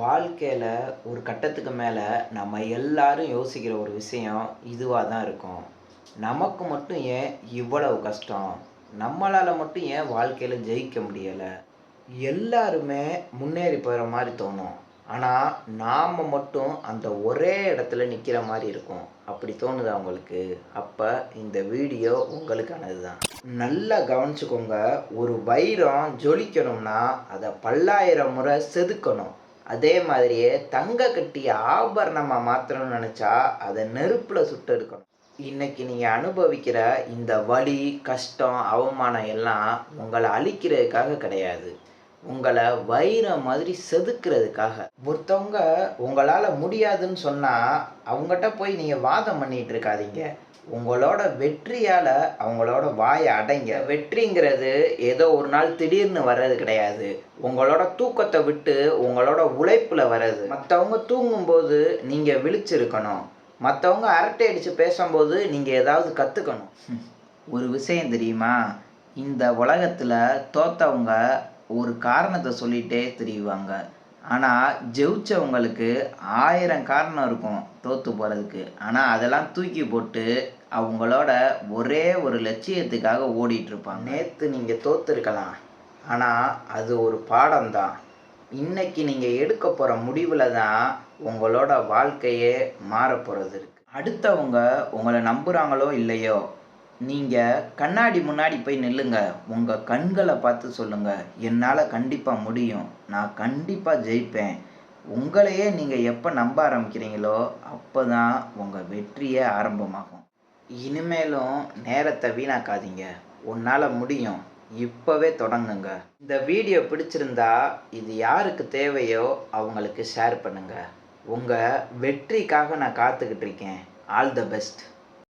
வாழ்க்கையில் ஒரு கட்டத்துக்கு மேலே நம்ம எல்லாரும் யோசிக்கிற ஒரு விஷயம் இதுவாக தான் இருக்கும். நமக்கு மட்டும் ஏன் இவ்வளவு கஷ்டம்? நம்மளால் மட்டும் ஏன் வாழ்க்கையில் ஜெயிக்க முடியலை? எல்லாருமே முன்னேறி போகிற மாதிரி தோணும். ஆனால் நாம் மட்டும் அந்த ஒரே இடத்துல நிற்கிற மாதிரி இருக்கும். அப்படி தோணுது அவங்களுக்கு அப்போ இந்த வீடியோ உங்களுக்கானது தான் நல்லா கவனிச்சுக்கோங்க. ஒரு வைரம் ஜொலிக்கணும்னா அதை பல்லாயிரம் முறை செதுக்கணும். அதே மாதிரியே தங்க கட்டி ஆபரணமாக மாற்றணும்னு நினச்சா அதை நெருப்பில் சுட்டு எடுக்கணும். இன்னைக்கு நீங்கள் அனுபவிக்கிற இந்த வலி கஷ்டம் அவமானம் எல்லாம் உங்களை அழிக்கிறதுக்காக கிடையாது. உங்களை வைரம் மாதிரி செதுக்கிறதுக்காக. ஒருத்தவங்க உங்களால் முடியாதுன்னு சொன்னால் அவங்ககிட்ட போய் நீங்கள் வாதம் பண்ணிகிட்டு இருக்காதீங்க. உங்களோட வெற்றியால் அவங்களோட வாயை அடைங்க. வெற்றிங்கிறது ஏதோ ஒரு நாள் திடீர்னு வர்றது கிடையாது. உங்களோட தூக்கத்தை விட்டு உங்களோட உழைப்பில் வர்றது. மற்றவங்க தூங்கும்போது நீங்கள் விழிச்சிருக்கணும். மற்றவங்க அரட்டை அடித்து பேசும்போது நீங்கள் ஏதாவது கற்றுக்கணும் ஒரு விஷயம் தெரியுமா? இந்த உலகத்தில் தோத்தவங்க ஒரு காரணத்தை சொல்லிகிட்டே திரியுவாங்க ஆனால் ஜெயிச்சவங்களுக்கு ஆயிரம் காரணம் இருக்கும் தோற்று போகிறதுக்கு ஆனால் அதெல்லாம் தூக்கி போட்டு அவங்களோட ஒரே ஒரு லட்சியத்துக்காக ஓடிட்டு இருப்பாங்க. நேற்று நீங்கள் தோத்துருக்கலாம். ஆனால் அது ஒரு பாடம்தான். இன்னைக்கு நீங்கள் எடுக்க போகிற முடிவில் தான் உங்களோட வாழ்க்கையே மாற போகிறது இருக்கு. அடுத்தவங்க உங்களை நம்புகிறாங்களோ இல்லையோ நீங்கள் கண்ணாடி முன்னாடி போய் நில்லுங்க. உங்கள் கண்களை பார்த்து சொல்லுங்கள் என்னால் கண்டிப்பாக முடியும். நான் கண்டிப்பாக ஜெயிப்பேன். உங்களையே நீங்கள் எப்போ நம்ப ஆரம்பிக்கிறீங்களோ அப்போ தான் உங்கள் வெற்றியே ஆரம்பமாகும். இனிமேலும் நேரத்தை வீணாக்காதீங்க. உன்னால் முடியும். இப்போவே தொடங்குங்க. இந்த வீடியோ பிடிச்சிருந்தா இது யாருக்கு தேவையோ அவங்களுக்கு ஷேர் பண்ணுங்கள் உங்கள் வெற்றிக்காக நான் காத்துக்கிட்டு இருக்கேன். All the best.